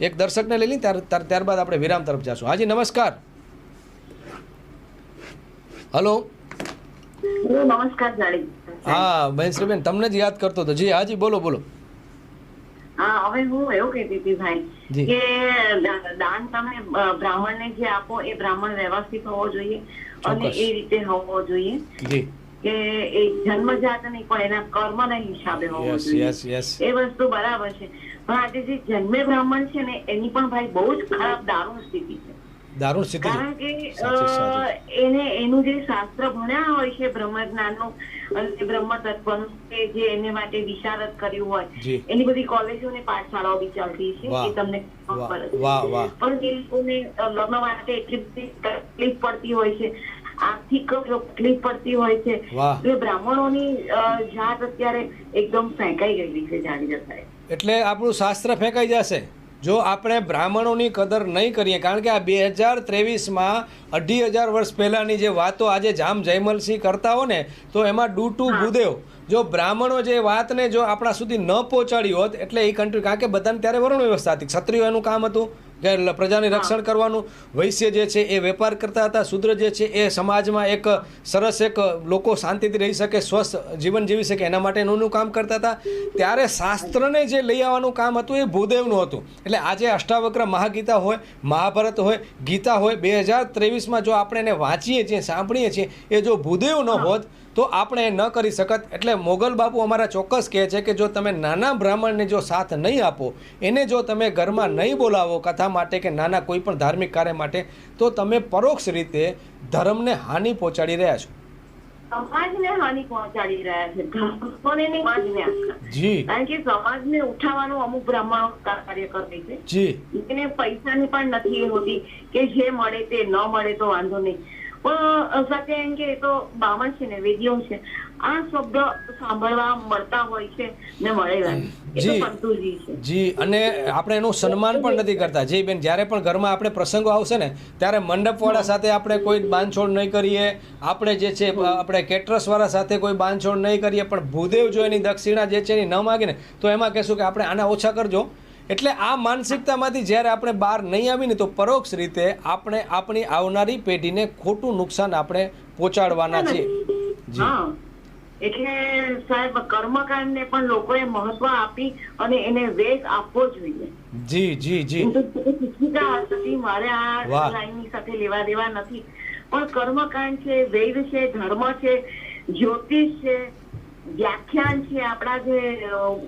એક દર્શકને લઈ લઈને ત્યાર ત્યાર- ત્યારબાદ આપણે વિરામ તરફ જશું. હાજી નમસ્કાર. હલો. નમસ્કાર હા મહેશ્રીબેન તમને જ યાદ કરતો હતો. જી હાજી બોલો બોલો. હા હવે હું એવું કહેતી હતી ભાઈ કે દાન તમે બ્રાહ્મણને જે આપો એ બ્રાહ્મણ વ્યવસ્થિત હોવો જોઈએ અને એ રીતે હોવો જોઈએ જી. કે એ જન્મજાત નહીં પણ એના કર્મના હિસાબે હોવો જોઈએ. એ વસ્તુ બરાબર છે. આજે જે જન્મે બ્રાહ્મણ છે ને એની પણ ભાઈ બહુ જ ખરાબ દારૂણ સ્થિતિ છે. દારૂણ સ્થિતિ કારણ કે. એને એનું જે શાસ્ત્ર ભણ્યા હોય છે બ્રહ્મ જ્ઞાનનું અને બ્રહ્મ તત્વનું કે જે એને માટે વિશારદ કર્યું હોય એની બધી કોલેજો ને પાઠશાળાઓ બી ચાલતી છે એ તમને. પણ એ લોકોને લગ્ન માટે એટલી બધી તકલીફ પડતી હોય છે. આર્થિક તકલીફ પડતી હોય છે. એટલે બ્રાહ્મણોની જાત અત્યારે એકદમ ફેંકાઈ ગયેલી છે જાણી જતા એટલે આપણું શાસ્ત્ર ફેંકાઈ જશે. જો આપણે બ્રાહ્મણોની કદર નહીં કરીએ કારણ કે આ બે હજાર ત્રેવીસમાં અઢી હજાર વર્ષ પહેલાંની જે વાતો આજે જામ જયમલસિંહ કરતા હો ને તો એમાં ડુ ટુ ભૂદેવ. જો બ્રાહ્મણો જે વાતને જો આપણા સુધી ન પહોંચાડી હોત એટલે એ કન્ટ્રી કારણ કે બધાને ત્યારે વર્ણ વ્યવસ્થા હતી. ક્ષત્રિયો એનું કામ હતું. પ્રજાની રક્ષણ કરવાનું. વૈશ્ય જે છે એ વેપાર કરતા હતા. શુદ્ર જે છે એ સમાજમાં એક સરસ એક લોકો શાંતિથી રહી શકે સ્વસ્થ જીવન જીવી શકે એના માટે એનું કામ કરતા હતા. ત્યારે શાસ્ત્રને જે લઈ આવવાનું કામ હતું એ ભૂદેવનું હતું. એટલે આજે અષ્ટાવક્ર મહાગીતા હોય મહાભારત હોય ગીતા હોય બે હજાર ત્રેવીસમાં જો આપણે એને વાંચીએ છીએ સાંભળીએ છીએ એ જો ભૂદેવ ન હોત તો આપણે એ ન કરી શકત. એટલે મોગલ બાપુ અમારા ચોક્કસ કહે છે કે જો તમે નાના બ્રાહ્મણને જો સાથ નહીં આપો એને જો તમે ઘરમાં નહીં બોલાવો કથા માટે કે નાના કોઈ પણ ધાર્મિક કાર્ય માટે તો તમે પરોક્ષ રીતે ધર્મને હાનિ પહોંચાડી રહ્યા છો. સમાજને હાનિ પહોંચાડી રહ્યા છે. બ્રાહ્મણોને સમાજને જી. કારણ કે સમાજને ઉઠાવવાનું અમુક બ્રાહ્મણો કાર્ય કરે છે. જી. એને પૈસાની પણ નથી હોતી કે જે મળે તે ન મળે તો વાંધો નહીં. સાથે કે તો બામણ છે ને વેદીઓ છે. આ શબ્દ સાંભળવા મળતા હોય છે ને મળેલા જી. જી અને આપણે એનું સન્માન પણ નથી કરતા. જી બેન જ્યારે પણ ઘરમાં આપણે પ્રસંગો આવશે ને ત્યારે મંડપવાળા સાથે આપણે કોઈ બાંધછોડ નહીં કરીએ. આપણે જે છે આપણે કેટરસવાળા સાથે કોઈ બાંધછોડ નહીં કરીએ. પણ ભૂદેવ જો એની દક્ષિણા જે છે એની ન માગીને તો એમાં કહેશું કે આપણે આના ઓછા કરજો. એટલે આ માનસિકતામાંથી જ્યારે આપણે બહાર નહીં આવીને તો પરોક્ષ રીતે આપણે આપણી આવનારી પેઢીને ખોટું નુકસાન આપણે પહોંચાડવાના છીએ. એટલે સાહેબ કર્મકાંડને પણ લોકોએ મહત્વ આપી અને એને વેગ આપવો જોઈએ. જી જી જી. તો શિક્ષિકા હતી મારે આ. લાઈનની સાથે લેવા દેવા નથી. પણ કર્મકાંડ છે વેદ છે ધર્મ છે જ્યોતિષ છે વ્યાખ્યાન છે આપણા જે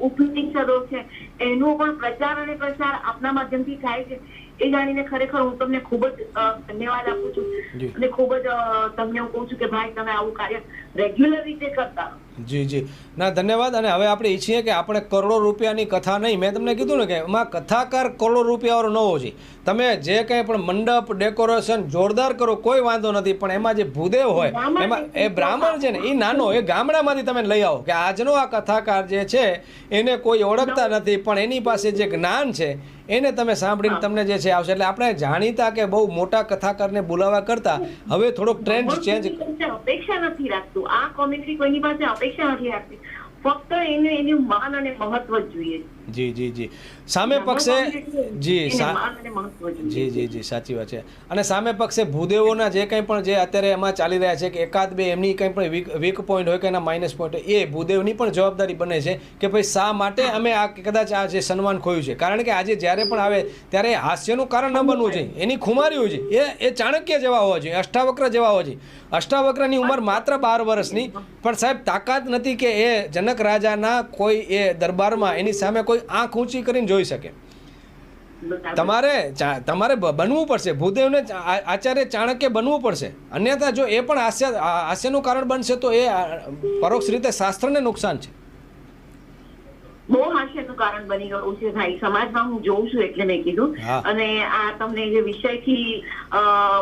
ઉપનિષદો છે એનો પણ પ્રચાર અને પ્રસાર આપના માધ્યમથી થાય છે એ જાણીને ખરેખર હું તમને ખૂબ જ ધન્યવાદ આપું છું અને ખૂબ જ તમને હું કહું છું કે ભાઈ તમે આવું કાર્ય રેગ્યુલર રીતે કરતા. જી જી. ના ધન્યવાદ. અને હવે આપણે ઈચ્છીએ કે આપણે કરોડો રૂપિયાની કથા નહીં. મેં તમને કીધું ને કે એમાં કથાકાર કરોડો રૂપિયાવાળો ન હોવો જોઈએ. તમે જે કંઈ પણ મંડપ ડેકોરેશન જોરદાર કરો કોઈ વાંધો નથી. પણ એમાં જે ભૂદેવ હોય એમાં એ બ્રાહ્મણ છે ને એ નાનો એ ગામડામાંથી તમે લઈ આવો કે આજનો આ કથાકાર જે છે એને કોઈ ઓળખતા નથી. પણ એની પાસે જે જ્ઞાન છે એને તમે સાંભળીને તમને જે છે આવશે. એટલે આપણે જાણીતા કે બહુ મોટા કથાકારને બોલાવવા કરતા હવે થોડોક ટ્રેન્ડ ચેન્જ અપેક્ષા નથી રાખતું. આ કોમેન્ટ્રી કોઈની પાસે અપેક્ષા નથી રાખતી. ફક્ત એને એનું માન અને મહત્વ જ જોઈએ. જી જી જી. સામે પક્ષે જી જી જી જી સાચી વાત છે. અને સામે પક્ષે ભૂદેવોના જે કંઈ પણ જે અત્યારે એમાં ચાલી રહ્યા છે કે એકાદ બે એમની કંઈ પણ વીક વીક પોઈન્ટ હોય કે એના માઇનસ પોઈન્ટ હોય એ ભૂદેવની પણ જવાબદારી બને છે કે ભાઈ શા માટે અમે આ કદાચ આ જે સન્માન ખોયું છે. કારણ કે આજે જ્યારે પણ આવે ત્યારે હાસ્યનું કારણ ન બનવું જોઈએ. એની ખુમારી હોય છે. એ એ ચાણક્ય જેવા હોવા જોઈએ. અષ્ટાવક્ર જેવા હોવા જોઈએ. અષ્ટાવક્રની ઉંમર માત્ર બાર વર્ષની. પણ સાહેબ તાકાત નથી કે એ જનક રાજાના કોઈ એ દરબારમાં એની સામે કોઈ આંખ ઊંચી કરીને જોઈ શકે. તમારે તમારે બનવું પડશે. ભૂદેવને આચાર્ય ચાણક્ય બનવું પડશે. અન્યથા જો એ પણ હાસ્ય હાસ્યનું કારણ બનશે તો એ પરોક્ષ રીતે શાસ્ત્રને નુકસાન છે. બહુ હાસ્યનું કારણ બની ગયું છે ભાઈ. સમાજમાં હું જોઉં છું એટલે મેં કીધું. અને આ તમને જે વિષયથી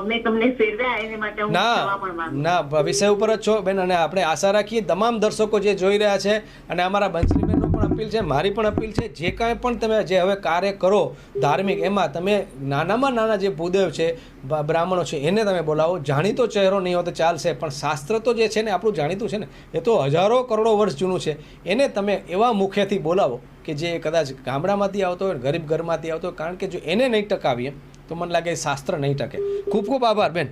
મેં તમને ફેરવ્યા એને માટે હું ના ના વિષય ઉપર જ છો. બેન અને આપણે આશા રાખીએ તમામ દર્શકો જે જોઈ રહ્યા છે અને અમારા બંસલીબેનનો પણ અપીલ છે મારી પણ અપીલ છે જે કાંઈ પણ તમે જે હવે કાર્ય કરો ધાર્મિક એમાં તમે નાનામાં નાના જે ભૂદેવ છે બ્રાહ્મણો છે એને તમે બોલાવો. જાણીતો ચહેરો નહીં હોય તો ચાલશે પણ શાસ્ત્ર તો જે છે ને આપણું જાણીતું છે ને એ તો હજારો કરોડો વર્ષ જૂનું છે. એને તમે એવા મુખ્યથી બોલાવો કે જે કદાચ ગામડામાંથી આવતો હોય ગરીબ ઘરમાંથી આવતો હોય કારણ કે જો એને નહીં ટકાવીએ તો મને લાગે શાસ્ત્ર નહીં ટકે. ખૂબ ખૂબ આભાર બેન.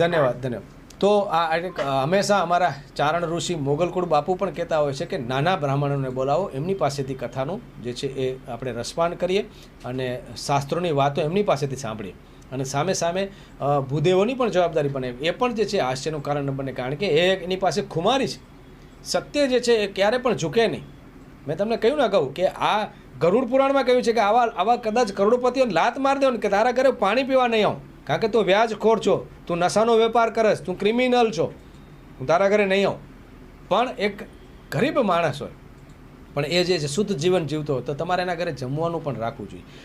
ધન્યવાદ ધન્યવાદ. તો આ હંમેશા અમારા ચારણ ઋષિ મોગલકુળ બાપુ પણ કહેતા હોય છે કે નાના બ્રાહ્મણોને બોલાવો, એમની પાસેથી કથાનું જે છે એ આપણે રસપાન કરીએ અને શાસ્ત્રોની વાતો એમની પાસેથી સાંભળીએ. અને સામે સામે ભૂદેવોની પણ જવાબદારી બને. એ પણ જે છે આશ્ચર્યનું કારણ બને, કારણ કે એ એની પાસે ખુમારી છે. સત્ય જે છે એ ક્યારે પણ ઝૂકે નહીં. મેં તમને કહ્યું ને અગાઉ કે આ ગરુડ પુરાણમાં કહ્યું છે કે આવા આવા કદાચ કરોડપતિઓને લાત મારી દો ને કે તારા ઘરે પાણી પીવા નહીં આવું. કારણ કે તું વ્યાજખોર છો, તું નશાનો વેપાર કરસ, તું ક્રિમિનલ છો. હું તારા ઘરે નહીં આવું. પણ એક ગરીબ માણસ હોય, પણ એ જે શુદ્ધ જીવન જીવતો હોય, તો તમારે એના ઘરે જમવાનું પણ રાખવું જોઈએ.